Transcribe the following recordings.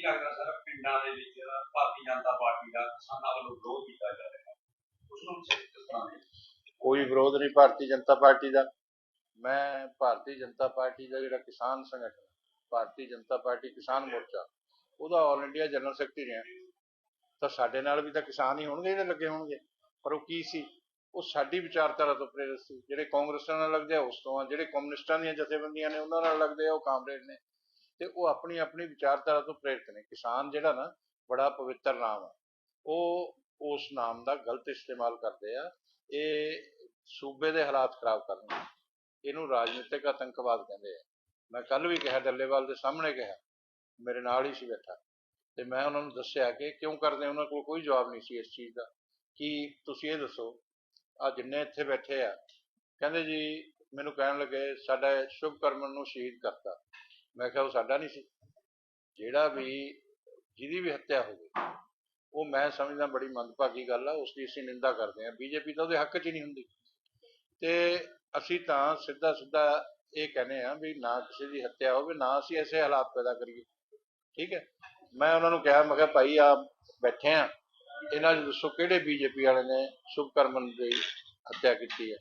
ਕੀ ਲੱਗਦਾ ਸਰ ਪਿੰਡਾਂ ਦੇ ਵਿੱਚ ਭਾਰਤੀ ਜਨਤਾ ਪਾਰਟੀ ਦਾ ਕਿਸਾਨਾਂ ਵੱਲੋਂ ਵਿਰੋਧ ਕੀਤਾ ਜਾ ਰਿਹਾ? ਉਸ ਨੂੰ ਕਿਸ ਤਰ੍ਹਾਂ ਦੇ ਕੋਈ ਵਿਰੋਧ ਨਹੀਂ ਭਾਰਤੀ ਜਨਤਾ ਪਾਰਟੀ ਦਾ। ਮੈਂ ਭਾਰਤੀ ਜਨਤਾ ਪਾਰਟੀ ਦਾ ਜਿਹੜਾ ਕਿਸਾਨ ਸੰਗਠਨ, ਭਾਰਤੀ ਜਨਤਾ ਪਾਰਟੀ ਕਿਸਾਨ ਮੋਰਚਾ, ਉਹਦਾ ਆਲ ਇੰਡੀਆ ਜਨਰਲ ਸੈਕਟਰੀ ਰਿਹਾ ਤਾਂ ਸਾਡੇ ਨਾਲ ਵੀ ਤਾਂ ਕਿਸਾਨ ਹੀ ਹੋਣਗੇ, ਜਿਹੜੇ ਲੱਗੇ ਹੋਣਗੇ। ਪਰ ਉਹ ਕੀ ਸੀ? ਉਹ ਸਾਡੀ ਵਿਚਾਰਧਾਰਾ ਤੋਂ ਪ੍ਰੇਰਿਤ ਸੀ। ਜਿਹੜੇ ਕਾਂਗਰਸਾਂ ਨਾਲ ਲੱਗਦੇ ਆ, ਉਸ ਤੋਂ ਆ ਜਿਹੜੇ ਕਮਿਊਨਿਸਟਾਂ ਦੀਆਂ ਜਥੇਬੰਦੀਆਂ ਨੇ, ਉਹਨਾਂ ਨਾਲ ਲੱਗਦੇ ਆ, ਉਹ ਕਾਮਰੇਡ ਨੇ। ਤੇ ਉਹ ਆਪਣੀ ਆਪਣੀ ਵਿਚਾਰਧਾਰਾ ਤੋਂ ਪ੍ਰੇਰਿਤ ਨੇ। ਕਿਸਾਨ ਜਿਹੜਾ ਨਾ, ਬੜਾ ਪਵਿੱਤਰ ਨਾਮ ਆ। ਉਹ ਉਸ ਨਾਮ ਦਾ ਗਲਤ ਇਸਤੇਮਾਲ ਕਰਦੇ ਆ। ਇਹ ਸੂਬੇ ਦੇ ਹਾਲਾਤ ਖਰਾਬ ਕਰਨ ਇਹਨੂੰ ਰਾਜਨੀਤਿਕ ਆਤੰਕਵਾਦ ਕਹਿੰਦੇ ਆ। ਮੈਂ ਕੱਲ ਵੀ ਕਿਹਾ, ਡੱਲੇਵਾਲ ਦੇ ਸਾਹਮਣੇ ਕਿਹਾ, ਮੇਰੇ ਨਾਲ ਹੀ ਸੀ ਬੈਠਾ। ਤੇ ਮੈਂ ਉਹਨਾਂ ਨੂੰ ਦੱਸਿਆ ਕਿ ਕਿਉਂ ਕਰਦੇ? ਉਹਨਾਂ ਕੋਲ ਕੋਈ ਜਵਾਬ ਨਹੀਂ ਸੀ ਇਸ ਚੀਜ਼ ਦਾ। ਕਿ ਤੁਸੀਂ ਇਹ ਦੱਸੋ, ਆ ਜਿੰਨੇ ਇੱਥੇ ਬੈਠੇ ਆ, ਕਹਿੰਦੇ ਜੀ, ਮੈਨੂੰ ਕਹਿਣ ਲੱਗੇ, ਸਾਡਾ ਸ਼ੁਭ ਕਰਮਨ ਨੂੰ ਸ਼ਹੀਦ ਕਰਤਾ। ਮੈਂ ਕਿਹਾ ਉਹ ਸਾਡਾ ਨਹੀਂ ਸੀ। ਜਿਹੜਾ ਵੀ ਜਿਹਦੀ ਵੀ ਹੱਤਿਆ ਹੋਵੇ, ਉਹ ਮੈਂ ਸਮਝਦਾ ਬੜੀ ਮੰਦਭਾਗੀ ਗੱਲ ਆ ਉਸ ਦੀ ਅਸੀਂ ਨਿੰਦਾ ਕਰਦੇ ਹਾਂ। ਬੀਜੇਪੀ ਤਾਂ ਉਹਦੇ ਹੱਕ 'ਚ ਹੀ ਨਹੀਂ ਹੁੰਦੀ। ਤੇ ਅਸੀਂ ਤਾਂ ਸਿੱਧਾ ਸਿੱਧਾ ਇਹ ਕਹਿੰਦੇ ਆ ਵੀ ਨਾ ਕਿਸੇ ਦੀ ਹੱਤਿਆ ਹੋਵੇ, ਨਾ ਅਸੀਂ ਐਸੇ ਹਾਲਾਤ ਪੈਦਾ ਕਰੀਏ। ਠੀਕ ਹੈ? ਮੈਂ ਉਹਨਾਂ ਨੂੰ ਕਿਹਾ, ਮੈਂ ਕਿਹਾ, ਭਾਈ ਆ ਬੈਠੇ ਆ। ਇਹਨਾਂ ਨੂੰ ਦੱਸੋ ਕਿਹੜੇ ਬੀਜੇਪੀ ਵਾਲੇ ਨੇ ਸ਼ੁਭਕਰਮਨ ਦੀ ਹੱਤਿਆ ਕੀਤੀ ਹੈ?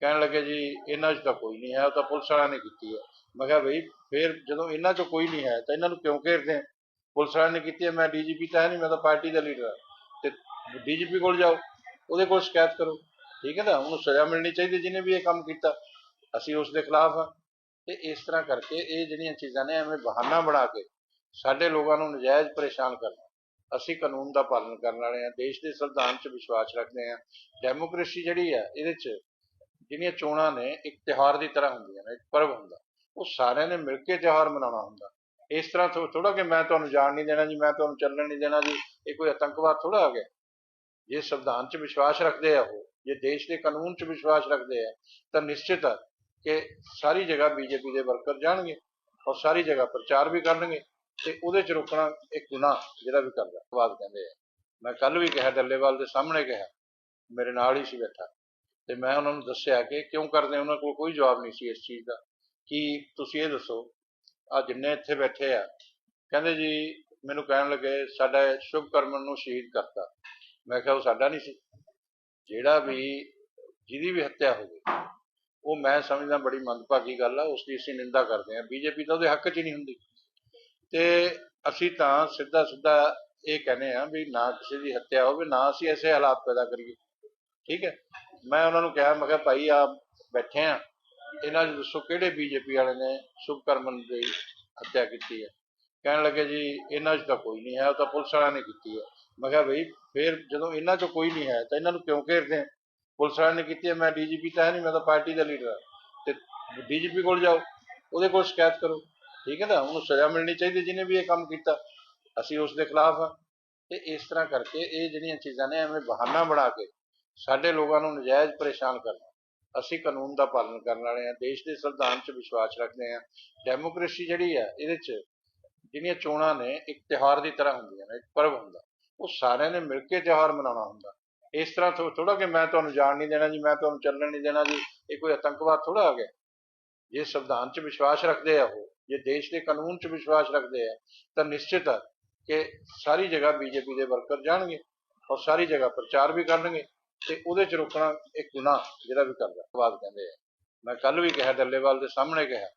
ਕਹਿਣ ਲੱਗੇ ਜੀ, ਇਹਨਾਂ 'ਚ ਤਾਂ ਕੋਈ ਨਹੀਂ ਹੈ, ਉਹ ਤਾਂ ਪੁਲਿਸ ਵਾਲਿਆਂ ਨੇ ਕੀਤੀ ਹੈ। ਮੈਂ ਕਿਹਾ ਬਈ, ਫਿਰ ਜਦੋਂ ਇਹਨਾਂ 'ਚੋਂ ਕੋਈ ਨਹੀਂ ਹੈ, ਤਾਂ ਇਹਨਾਂ ਨੂੰ ਕਿਉਂ ਘੇਰਦੇ ਆ? ਪੁਲਿਸ ਵਾਲਿਆਂ ਨੇ ਕੀਤੀ ਹੈ, ਮੈਂ ਡੀਜੀਪੀ ਤਾਂ ਹੈ ਨਹੀਂ, ਮੈਂ ਤਾਂ ਪਾਰਟੀ ਦਾ ਲੀਡਰ ਹਾਂ। ਤੇ ਡੀਜੀਪੀ ਕੋਲ ਜਾਓ, ਉਹਦੇ ਕੋਲ ਸ਼ਿਕਾਇਤ ਕਰੋ। ਠੀਕ ਹੈ ਨਾ, ਉਹਨੂੰ ਸਜ਼ਾ ਮਿਲਣੀ ਚਾਹੀਦੀ ਜਿਹਨੇ ਵੀ ਇਹ ਕੰਮ ਕੀਤਾ। ਅਸੀਂ ਉਸ ਦੇ ਖਿਲਾਫ ਹਾਂ। ਤੇ ਇਸ ਤਰ੍ਹਾਂ ਕਰਕੇ ਇਹ ਜਿਹੜੀਆਂ ਚੀਜ਼ਾਂ ਨੇ, ਐਵੇਂ ਬਹਾਨਾ ਬਣਾ ਕੇ ਸਾਡੇ ਲੋਕਾਂ ਨੂੰ ਨਜਾਇਜ਼ ਪਰੇਸ਼ਾਨ ਕਰਨਾ। ਅਸੀਂ ਕਾਨੂੰਨ ਦਾ ਪਾਲਣ ਕਰਨ ਵਾਲੇ ਹਾਂ, ਦੇਸ਼ ਦੇ ਸੰਵਿਧਾਨ 'ਚ ਵਿਸ਼ਵਾਸ ਰੱਖਦੇ ਹਾਂ। ਡੈਮੋਕ੍ਰੇਸੀ ਜਿਹੜੀ ਹੈ, ਇਹਦੇ 'ਚ ਜਿਹੜੀਆਂ ਚੋਣਾਂ ਨੇ, ਇੱਕ ਤਿਉਹਾਰ ਦੀ ਤਰ੍ਹਾਂ ਹੁੰਦੀਆਂ ਨੇ, ਇੱਕ ਪਰਵ ਹੁੰਦਾ। ਉਹ ਸਾਰਿਆਂ ਨੇ ਮਿਲ ਕੇ ਤਿਉਹਾਰ ਮਨਾਉਣਾ ਹੁੰਦਾ। ਇਸ ਤਰ੍ਹਾਂ ਥੋੜਾ ਕਿ ਮੈਂ ਤੁਹਾਨੂੰ ਜਾਣ ਨਹੀਂ ਦੇਣਾ ਜੀ, ਮੈਂ ਤੁਹਾਨੂੰ ਚੱਲਣ ਨਹੀਂ ਦੇਣਾ ਜੀ, ਇਹ ਕੋਈ ਆਤੰਕਵਾਦ ਥੋੜਾ ਆ ਗਿਆ ਜੇ ਸੰਵਿਧਾਨ 'ਚ ਵਿਸ਼ਵਾਸ ਰੱਖਦੇ ਆ ਉਹ, ਜੇ ਦੇਸ਼ ਦੇ ਕਾਨੂੰਨ 'ਚ ਵਿਸ਼ਵਾਸ ਰੱਖਦੇ ਆ, ਤਾਂ ਨਿਸ਼ਚਿਤ ਹੈ ਕਿ ਸਾਰੀ ਜਗ੍ਹਾ ਬੀਜੇਪੀ ਦੇ ਵਰਕਰ ਜਾਣਗੇ ਔਰ ਸਾਰੀ ਜਗ੍ਹਾ ਪ੍ਰਚਾਰ ਵੀ ਕਰਨਗੇ ਤੇ ਉਹਦੇ 'ਚ ਰੋਕਣਾ ਇੱਕ ਗੁਨਾਹ ਜਿਹੜਾ ਵੀ ਕਰਦਾ। ਬਾਤ ਕਹਿੰਦੇ ਆ। ਮੈਂ ਕੱਲ ਵੀ ਕਿਹਾ, ਡੱਲੇਵਾਲ ਦੇ ਸਾਹਮਣੇ ਕਿਹਾ, ਮੇਰੇ ਨਾਲ ਹੀ ਸੀ ਬੈਠਾ। ਤੇ ਮੈਂ ਉਹਨਾਂ ਨੂੰ ਦੱਸਿਆ ਕਿ ਕਿਉਂ ਕਰਦੇ ਉਹਨਾਂ ਕੋਲ ਕੋਈ ਜਵਾਬ ਨਹੀਂ ਸੀ ਇਸ ਚੀਜ਼ ਦਾ। ਕਿ ਤੁਸੀਂ ਇਹ ਦੱਸੋ ਆ ਜਿੰਨੇ ਇੱਥੇ ਬੈਠੇ ਆ, ਕਹਿੰਦੇ ਜੀ ਮੈਨੂੰ ਕਹਿਣ ਲੱਗੇ, ਸਾਡਾ ਸ਼ੁਭ ਕਰਮਨ ਨੂੰ ਸ਼ਹੀਦ ਕਰਤਾ। ਮੈਂ ਕਿਹਾ, ਉਹ ਸਾਡਾ ਨਹੀਂ ਸੀ। ਜਿਹੜਾ ਵੀ ਜਿਹਦੀ ਵੀ ਹੱਤਿਆ ਹੋਵੇ ਉਹ ਮੈਂ ਸਮਝਦਾ ਬੜੀ ਮੰਦਭਾਗੀ ਗੱਲ ਆ, ਉਸ ਦੀ ਅਸੀਂ ਨਿੰਦਾ ਕਰਦੇ ਹਾਂ ਬੀਜੇਪੀ ਤਾਂ ਉਹਦੇ ਹੱਕ 'ਚ ਨਹੀਂ ਹੁੰਦੀ। ਤੇ ਅਸੀਂ ਤਾਂ ਸਿੱਧਾ ਸਿੱਧਾ ਇਹ ਕਹਿੰਦੇ ਆ ਵੀ ਨਾ ਕਿਸੇ ਦੀ ਹੱਤਿਆ ਹੋਵੇ, ਨਾ ਅਸੀਂ ਐਸੇ ਹਾਲਾਤ ਪੈਦਾ ਕਰੀਏ। ਠੀਕ ਹੈ? ਮੈਂ ਉਹਨਾਂ ਨੂੰ ਕਿਹਾ, ਮੈਂ ਕਿਹਾ, ਭਾਈ ਆ ਬੈਠੇ ਆ। ਇਹਨਾਂ 'ਚ ਦੱਸੋ ਕਿਹੜੇ ਬੀਜੇਪੀ ਵਾਲੇ ਨੇ ਸ਼ੁਭਕਰਮਨ ਦੀ ਹੱਤਿਆ ਕੀਤੀ ਹੈ? ਕਹਿਣ ਲੱਗੇ, ਜੀ, ਇਹਨਾਂ 'ਚ ਤਾਂ ਕੋਈ ਨਹੀਂ ਹੈ, ਉਹ ਤਾਂ ਪੁਲਿਸ ਵਾਲਿਆਂ ਨੇ ਕੀਤੀ ਹੈ। ਮੈਂ ਕਿਹਾ ਬਈ ਫਿਰ ਜਦੋਂ ਇਹਨਾਂ 'ਚੋਂ ਕੋਈ ਨਹੀਂ ਹੈ, ਤਾਂ ਇਹਨਾਂ ਨੂੰ ਕਿਉਂ ਘੇਰਦੇ ਆ? ਪੁਲਿਸ ਵਾਲਿਆਂ ਨੇ ਕੀਤੀ ਹੈ, ਮੈਂ ਡੀਜੀਪੀ ਤਾਂ ਹੈ ਨਹੀਂ, ਮੈਂ ਤਾਂ ਪਾਰਟੀ ਦਾ ਲੀਡਰ ਹਾਂ। ਤੇ ਡੀਜੀਪੀ ਕੋਲ ਜਾਓ, ਉਹਦੇ ਕੋਲ ਸ਼ਿਕਾਇਤ ਕਰੋ। ਠੀਕ ਹੈ ਨਾ? ਉਹਨੂੰ ਸਜ਼ਾ ਮਿਲਣੀ ਚਾਹੀਦੀ, ਜਿਹਨੇ ਵੀ ਇਹ ਕੰਮ ਕੀਤਾ। ਅਸੀਂ ਉਸ ਦੇ ਖਿਲਾਫ ਹਾਂ। ਤੇ ਇਸ ਤਰ੍ਹਾਂ ਕਰਕੇ ਇਹ ਜਿਹੜੀਆਂ ਚੀਜ਼ਾਂ ਨੇ, ਐਵੇਂ ਬਹਾਨਾ ਬਣਾ ਕੇ ਸਾਡੇ ਲੋਕਾਂ ਨੂੰ ਨਜਾਇਜ਼ ਪਰੇਸ਼ਾਨ ਕਰਨਾ। ਅਸੀਂ ਕਾਨੂੰਨ ਦਾ ਪਾਲਣ ਕਰਨ ਵਾਲੇ ਹਾਂ, ਦੇਸ਼ ਦੇ ਸੰਵਿਧਾਨ 'ਚ ਵਿਸ਼ਵਾਸ ਰੱਖਦੇ ਹਾਂ। ਡੈਮੋਕ੍ਰੇਸੀ ਜਿਹੜੀ ਹੈ, ਇਹਦੇ 'ਚ ਜਿਹੜੀਆਂ ਚੋਣਾਂ ਨੇ, ਇੱਕ ਤਿਉਹਾਰ ਦੀ ਤਰ੍ਹਾਂ ਹੁੰਦੀਆਂ ਨੇ, ਇੱਕ ਪਰਵ ਹੁੰਦਾ। ਉਹ ਸਾਰਿਆਂ ਨੇ ਮਿਲ ਕੇ ਤਿਉਹਾਰ ਮਨਾਉਣਾ ਹੁੰਦਾ। ਇਸ ਤਰ੍ਹਾਂ ਥੋੜਾ ਕਿ ਮੈਂ ਤੁਹਾਨੂੰ ਜਾਣ ਨਹੀਂ ਦੇਣਾ ਜੀ, ਮੈਂ ਤੁਹਾਨੂੰ ਚੱਲਣ ਨਹੀਂ ਦੇਣਾ ਜੀ, ਇਹ ਕੋਈ ਆਤੰਕਵਾਦ ਥੋੜਾ ਆ ਗਿਆ ਜੇ ਸੰਵਿਧਾਨ 'ਚ ਵਿਸ਼ਵਾਸ ਰੱਖਦੇ ਆ ਉਹ, ਜੇ ਦੇਸ਼ ਦੇ ਕਾਨੂੰਨ 'ਚ ਵਿਸ਼ਵਾਸ ਰੱਖਦੇ ਆ, ਤਾਂ ਨਿਸ਼ਚਿਤ ਹੈ ਕਿ ਸਾਰੀ ਜਗ੍ਹਾ ਬੀਜੇਪੀ ਦੇ ਵਰਕਰ ਜਾਣਗੇ ਔਰ ਸਾਰੀ ਜਗ੍ਹਾ ਪ੍ਰਚਾਰ ਵੀ ਕਰਨਗੇ। ਤੇ ਉਹਦੇ 'ਚ ਰੋਕਣਾ ਇੱਕ ਗੁਨਾਹ ਜਿਹੜਾ ਵੀ ਕਰਦਾ। ਬਾਤ ਕਹਿੰਦੇ ਆ, ਮੈਂ ਕੱਲ ਵੀ ਕਿਹਾ, ਡੱਲੇਵਾਲ ਦੇ ਸਾਹਮਣੇ ਕਿਹਾ,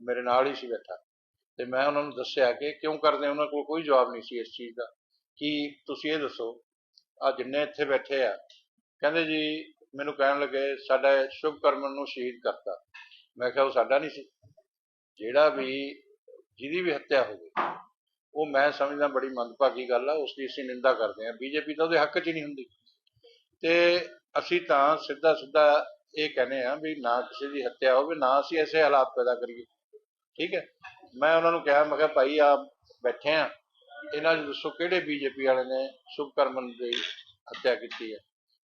ਮੇਰੇ ਨਾਲ ਹੀ ਸੀ ਬੈਠਾ। ਤੇ ਮੈਂ ਉਹਨਾਂ ਨੂੰ ਦੱਸਿਆ ਕਿ ਕਿਉਂ ਕਰਦੇ, ਉਹਨਾਂ ਕੋਲ ਕੋਈ ਜਵਾਬ ਨਹੀਂ ਸੀ ਇਸ ਚੀਜ਼ ਦਾ ਕਿ ਤੁਸੀਂ ਇਹ ਦੱਸੋ ਆ ਜਿੰਨੇ ਇੱਥੇ ਬੈਠੇ ਆ, ਕਹਿੰਦੇ ਜੀ ਮੈਨੂੰ ਕਹਿਣ ਲੱਗੇ, ਸਾਡਾ ਸ਼ੁਭ ਕਰਮਨ ਨੂੰ ਸ਼ਹੀਦ ਕਰਤਾ। ਮੈਂ ਕਿਹਾ ਉਹ ਸਾਡਾ ਨਹੀਂ ਸੀ। ਜਿਹੜਾ ਵੀ ਜਿਹਦੀ ਵੀ ਹੱਤਿਆ ਹੋਵੇ ਉਹ ਮੈਂ ਸਮਝਦਾ ਬੜੀ ਮੰਦਭਾਗੀ ਗੱਲ ਆ, ਉਸ ਦੀ ਅਸੀਂ ਨਿੰਦਾ ਕਰਦੇ ਹਾਂ ਬੀਜੇਪੀ ਤਾਂ ਉਹਦੇ ਹੱਕ 'ਚ ਨਹੀਂ ਹੁੰਦੀ। ਤੇ ਅਸੀਂ ਤਾਂ ਸਿੱਧਾ ਸਿੱਧਾ ਇਹ ਕਹਿੰਦੇ ਆ ਵੀ ਨਾ ਕਿਸੇ ਦੀ ਹੱਤਿਆ ਹੋਵੇ, ਨਾ ਅਸੀਂ ਐਸੇ ਹਾਲਾਤ ਪੈਦਾ ਕਰੀਏ। ਠੀਕ ਹੈ? ਮੈਂ ਉਹਨਾਂ ਨੂੰ ਕਿਹਾ, ਮੈਂ ਕਿਹਾ, ਭਾਈ ਆ ਬੈਠੇ ਆ। ਇਹਨਾਂ 'ਚ ਦੱਸੋ ਕਿਹੜੇ ਬੀਜੇਪੀ ਵਾਲੇ ਨੇ ਸ਼ੁਭਕਰਮਨ ਦੀ ਹੱਤਿਆ ਕੀਤੀ ਹੈ?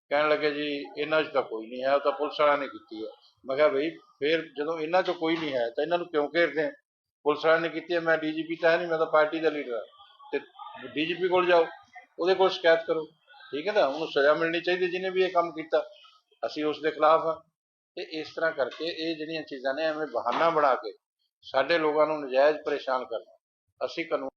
ਕਹਿਣ ਲੱਗੇ, ਜੀ, ਇਹਨਾਂ 'ਚ ਤਾਂ ਕੋਈ ਨਹੀਂ ਹੈ, ਉਹ ਤਾਂ ਪੁਲਿਸ ਵਾਲਿਆਂ ਨੇ ਕੀਤੀ ਹੈ। ਮੈਂ ਕਿਹਾ, ਬਈ, ਫਿਰ ਜਦੋਂ ਇਹਨਾਂ 'ਚੋਂ ਕੋਈ ਨਹੀਂ ਹੈ, ਤਾਂ ਇਹਨਾਂ ਨੂੰ ਕਿਉਂ ਘੇਰਦੇ ਆ? ਪੁਲਿਸ ਵਾਲਿਆਂ ਨੇ ਕੀਤੀ ਹੈ, ਮੈਂ ਡੀਜੀਪੀ ਤਾਂ ਹੈ ਨਹੀਂ, ਮੈਂ ਤਾਂ ਪਾਰਟੀ ਦਾ ਲੀਡਰ ਹਾਂ। ਤੇ ਡੀਜੀਪੀ ਕੋਲ ਜਾਓ, ਉਹਦੇ ਕੋਲ ਸ਼ਿਕਾਇਤ ਕਰੋ। ਠੀਕ ਹੈ ਨਾ? ਉਹਨੂੰ ਸਜ਼ਾ ਮਿਲਣੀ ਚਾਹੀਦੀ ਜਿਹਨੇ ਵੀ ਇਹ ਕੰਮ ਕੀਤਾ। ਅਸੀਂ ਉਸ ਦੇ ਖਿਲਾਫ ਹਾਂ। ਤੇ ਇਸ ਤਰ੍ਹਾਂ ਕਰਕੇ ਇਹ ਜਿਹੜੀਆਂ ਚੀਜ਼ਾਂ ਨੇ ਐਵੇਂ ਬਹਾਨਾ ਬਣਾ ਕੇ ਸਾਡੇ ਲੋਕਾਂ ਨੂੰ ਨਜਾਇਜ਼ ਪਰੇਸ਼ਾਨ ਕਰਨਾ। ਅਸੀਂ ਕਾਨੂੰਨ